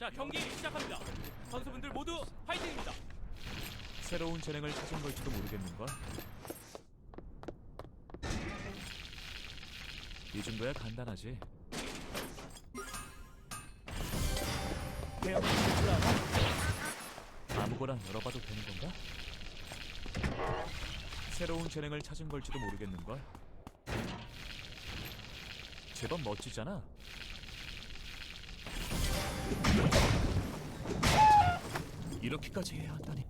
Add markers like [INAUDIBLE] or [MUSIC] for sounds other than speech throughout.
자 경기 시작합니다. 선수분들 모두 화이팅입니다. 새로운 재능을 찾은 걸지도 모르겠는걸. 이 정도야 간단하지. 알아? 아무거나 열어봐도 되는 건가? 새로운 재능을 찾은 걸지도 모르겠는걸. 제법 멋지잖아. 이렇게까지 해야 한다니.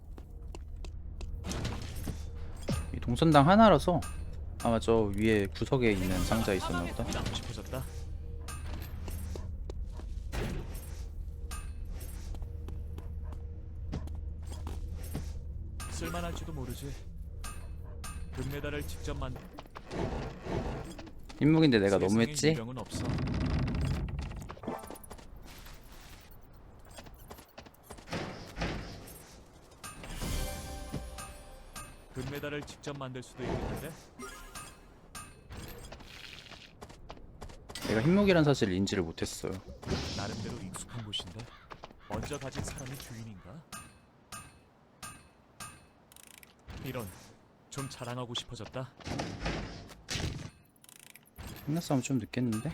이 동선당 하나라서 아마 저 위에 구석에 있는 상자에 있었나 보다. 하고 싶어졌다. 쓸만할지도 모르지. 금메달을 직접 만. 인목인데 내가 너무했지? 유령은 없어. 직접 만들 수도 있겠는데. 내가 흰목이란 사실을 인지를 못했어요. 나름대로 익숙한 곳인데 먼저 가진 사람이 주인인가? 이런 좀 자랑하고 싶어졌다. 싸움 좀 늦겠는데?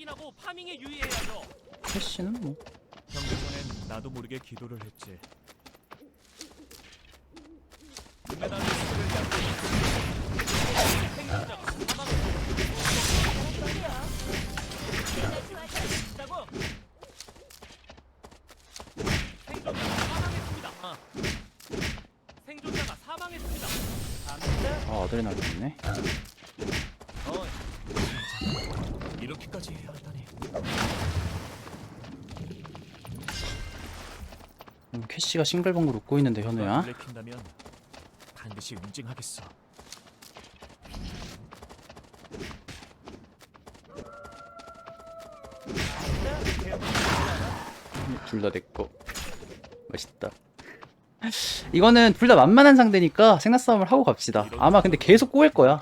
확인하고 파밍에 유의해야죠. 캐시는 뭐 경기 전엔 나도 모르게 기도를 했지. 금메달 리스트를 생존자가 사망했다고. 생존자가 사망했습니다. 아. 생존자가 사망했습니다. 아, 아드레날린 있네. 캐시가 싱글벙글 웃고 있는데 현우야. 블랙킨다면 반드시 응징하겠어. 둘 다 내꺼. 맛있다. 이거는 둘 다 만만한 상대니까 생각 싸움을 하고 갑시다. 아마 근데 계속 꼬일 거야. 야,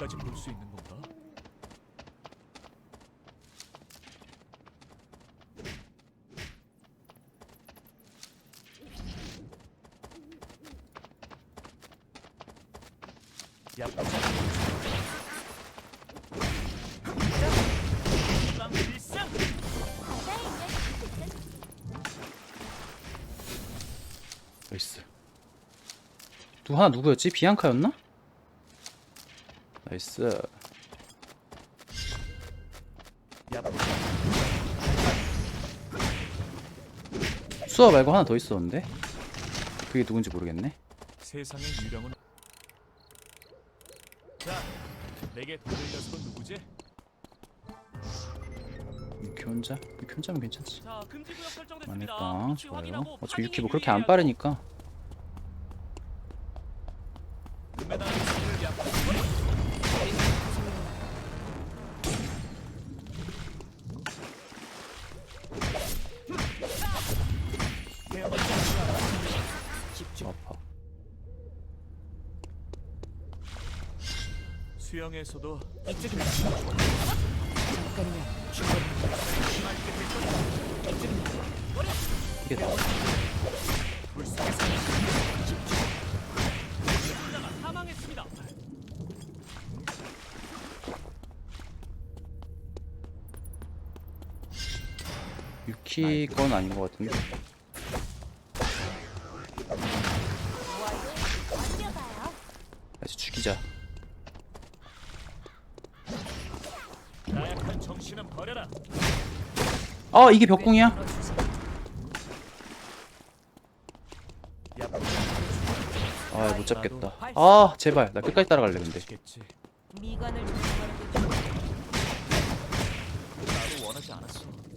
누 하나 누구였지? 비앙카였나? 나이스. 야, 수아 말고 하나 더 있었는데? 그게 누군지 모르겠네. 세상의 유령은 자, 내게 돈을 녀석은 누구지? 유키 혼자? 혼자면 괜찮지. 자 금지 구역 설정됐습니다. 망했다. 위치 좋아요. 확인하고 어차피 파밍에 유키 뭐 그렇게 안. 빠르니까. 수영에서도 이게 다. 생존자가 사망했습니다. 유키 건 아닌 것 같은데. 다시 죽이자. 버려라. 아 이게 벽궁이야? 야, 아 못 잡겠다. 아 제발 나 끝까지 따라갈래 근데. 겠지 게 좋아. 나도 원하지 않았어.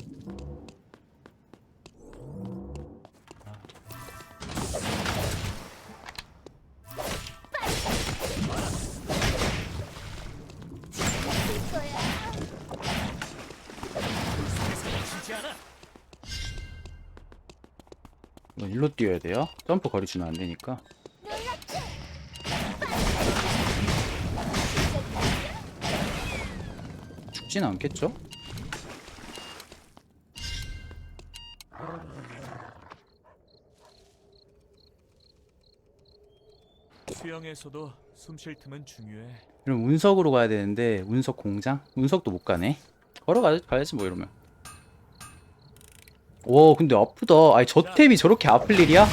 일로 뛰어야 돼요? 점프 거리 주면 안 되니까. 죽진 않겠죠? 수영에서도 숨 쉴 틈은 중요해. 이러면 운석으로 가야 되는데 운석 공장? 운석도 못 가네. 걸어가 가야지 뭐 이러면. 와 근데 아프다. 아니 저 탭이 저렇게 아플 일이야?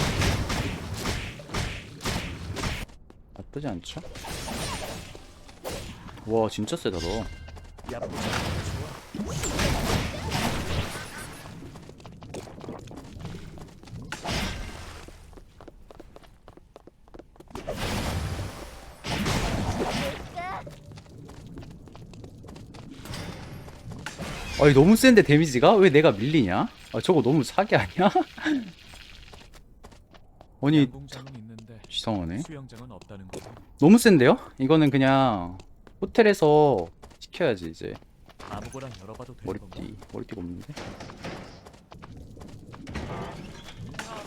나쁘지 않죠? 와 진짜 세다 너. 아니 너무 센데 데미지가? 왜 내가 밀리냐? 아 저거 너무 사기 아니야? [LAUGHS] 아니 양궁장은 있는데 이상하네. 수영장은 없다는 거지. 너무 센데요? 이거는 그냥 호텔에서 시켜야지 이제 아무거나 열어봐도 되는 건가? 머리띠 머리띠가 없는데 자,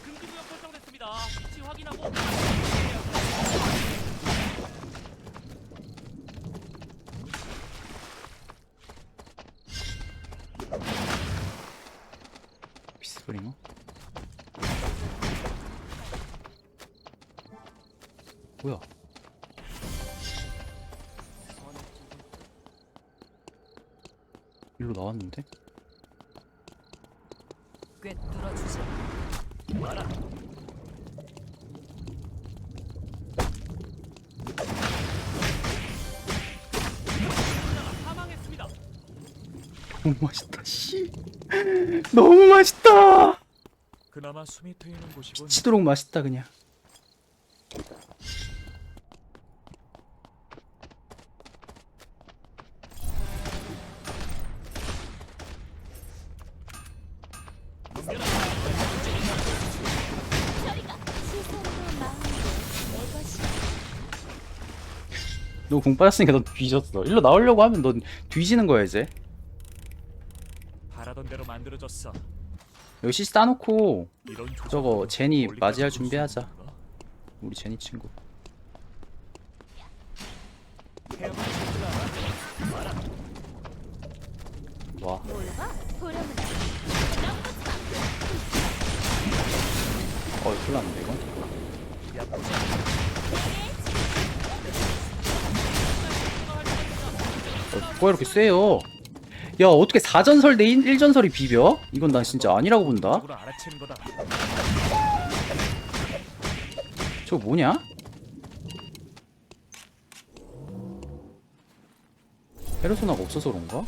금지구역 설정됐습니다. 위치 확인하고 프링어? 뭐야? 일로 나왔는데? 꿰뚫어 주지. 사망했습니다. 너무 맛있다 씨 너무 맛있다. 그나마 숨이 트이는 곳이군. 치도록 맛있다 그냥. 너 공 빠졌으니까 넌 뒤졌어. 일로 나오려고 하면 넌 뒤지는 거야 이제 바라던 대로 만들어졌어. 이런 조작으로 저거 제니 멀리 맞이할 볼수 준비하자 있는? 우리 제니 친구? 와 어, 큰일 났는데, 이건? 어, 뭐가 이렇게 세요? 야, 어떻게 4전설 대 1, 전설이 비벼? 이건 난 진짜 아니라고 본다? 저거 뭐냐? 페르소나가 없어서 그런가?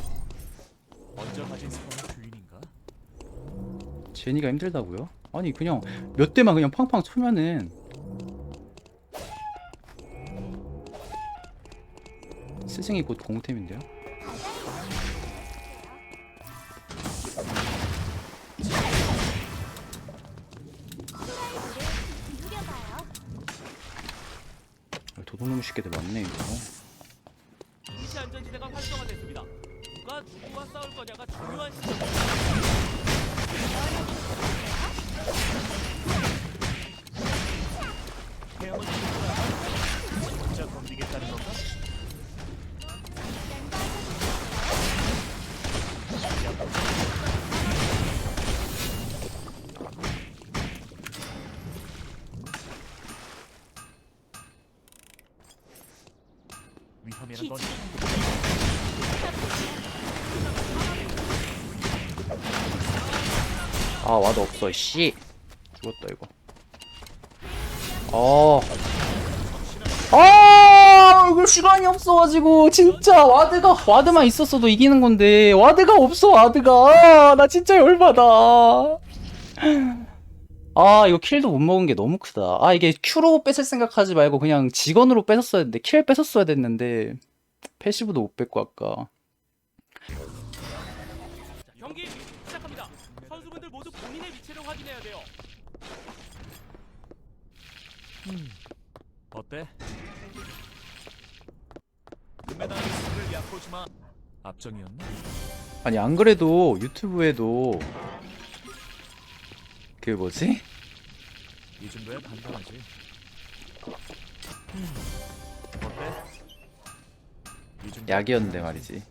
제니가 힘들다고요? 아니, 그냥 몇 대만 그냥 팡팡 쳐면은 스승이 곧 공템인데요? 도둑놈 쉽게들 많네 이거 위치 안전지대가 활성화됐습니다. 누가 누구와 싸울 거냐가 중요한 시점. 위험이란 건 아 와도 없어 씨. 죽었다 이거. 아 아, 이거 시간이 없어가지고 진짜 와드가 와드만 있었어도 이기는 건데 와드가 없어 와드가. 아, 나 진짜 열받아. 아 이거 킬도 못 먹은 게 너무 크다. 아 이게 큐로 뺏을 생각하지 말고 그냥 직원으로 뺏었어야 했는데 킬 뺏었어야 됐는데 패시브도 못 뺏고 아까. 경기 시작합니다. 선수분들 모두 본인의 위치를 확인해야 돼요. 어때? 금메달리스트를 얕보지 마. 앞정이었나? 아니 안 그래도 유튜브에도 그 뭐지? 이 정도야 간단하지. 어때? 이 정도 약이었는데 말이지.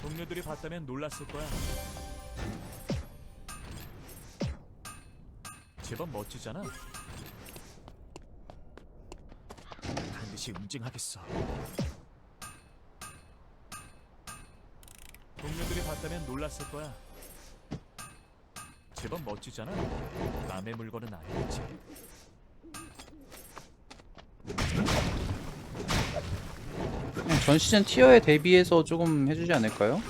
동료들이 봤다면 놀랐을 거야. 제법 멋지잖아. 반드시 응징하겠어. 봤다면 놀랐을 거야. 제법 멋지잖아. 남의 물건은 아니겠지. 그냥 전 시즌 티어에 대비해서 조금 해주지 않을까요?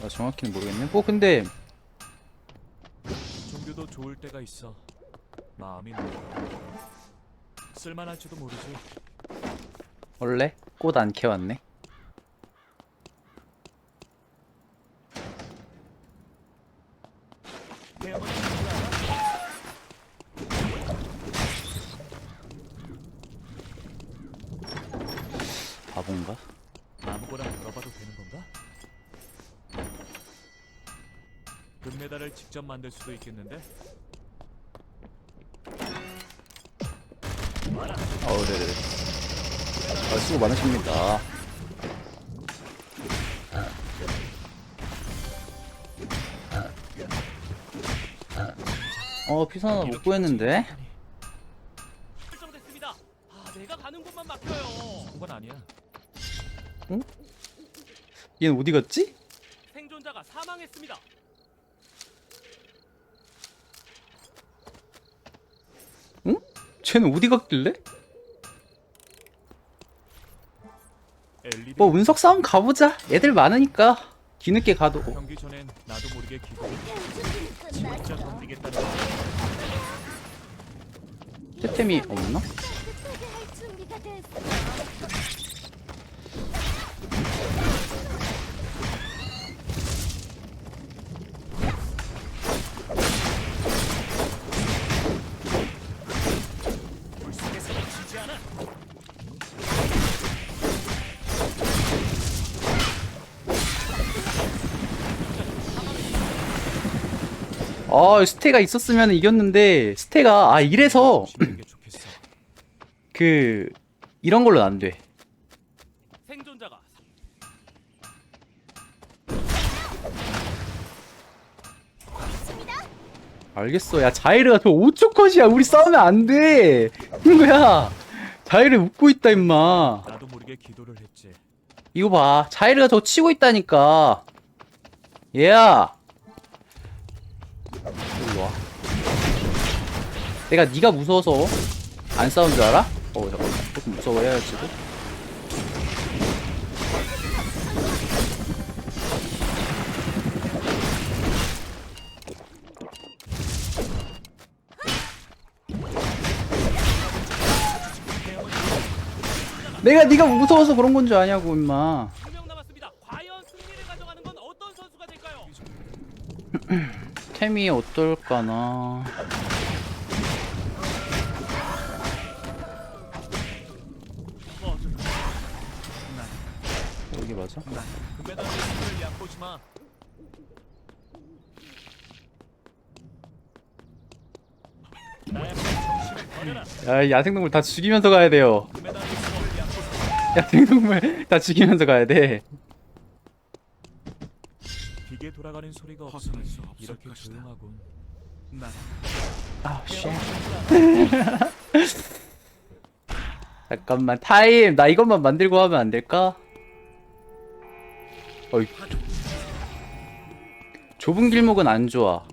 나 정확히는 모르겠네. 뭐 근데 종교도 좋을 때가 있어. 마음이 놓여. 쓸만할지도 모르지. 원래 꽃 안 캐왔네. 태양은 몰라. 바본가? 아무거나 물어봐도 되는 건가? 금메달을 직접 만들 수도 있겠는데? 어우 네네네. 아, 수고 많으십니다. 어 피선 못 구했는데? 설정됐습니다. 아, 내가 가는 곳만 막혀요. 그건 아니야. 얘는 어디 갔지? 생존자가 사망했습니다. 쟤는 어디 갔길래? 뭐 운석 싸움 가보자. 애들 많으니까 뒤늦게 가도. 어, 경기 전엔 나도 모르게 기도. 진짜 덤비겠다는 템템이 없나? 아 스테가 있었으면 이겼는데 스테가 아 이래서. 그 이런 걸로는 안 돼. 생존자가 알겠어. 야 자이르가 저 5초 컷이야. 우리 싸우면 안 돼. 친구야. 자이르 웃고 있다 임마. 나도 모르게 기도를 했지. 이거 봐. 자이르가 저 치고 있다니까. 얘야. 일로 와. 내가 네가 무서워서 안 싸운 줄 알아? 어 잠깐만. 조금 무서워해야지도. 내가 네가 무서워서 그런 건 줄 아냐고 임마. 2명 남았습니다. 과연 승리를 가져가는 건 어떤 선수가 될까요? [CLEARS THROAT] 템이 어떨까나. 여기 맞아? 금메달 리스트를 얕보지 마. 나의 정신을 버려라. 야, 이 야생동물 다 죽이면서 가야 돼요. 금메달 리스트를 얕보지 야생동물 다 죽이면서 가야 돼. 기계 돌아가는 소리가 없으니 이렇게 조용하군. 난 아, 쉣. [LAUGHS] 잠깐만, 타임. 나 이것만 만들고 하면 안 될까? 어이. 좁은 길목은 안 좋아.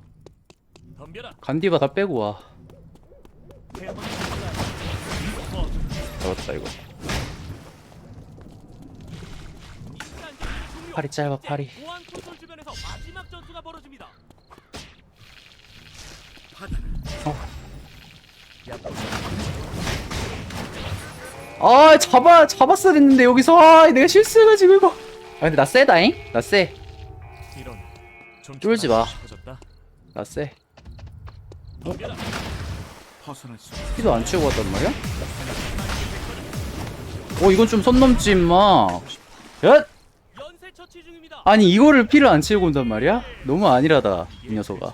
간디바 다 빼고 와. 잡았다, 이거. 팔이 짧아, 팔이. 전투가 벌어집니다. 아 잡아 잡았어야 됐는데 여기서 아 내가 실수해가지고 이거 아 근데 나 세다잉 나쎄 이런 좀 쫄지 마. 싶어졌다. 나쎄 덤벼라. 피도 안 치우고 왔단 말이야? 어 이건 좀 선 넘지 임마 야 연쇄 처치 중입니다. 아니 이거를 피를 안 치우고 온단 말이야? 너무 아니라다 이 녀석아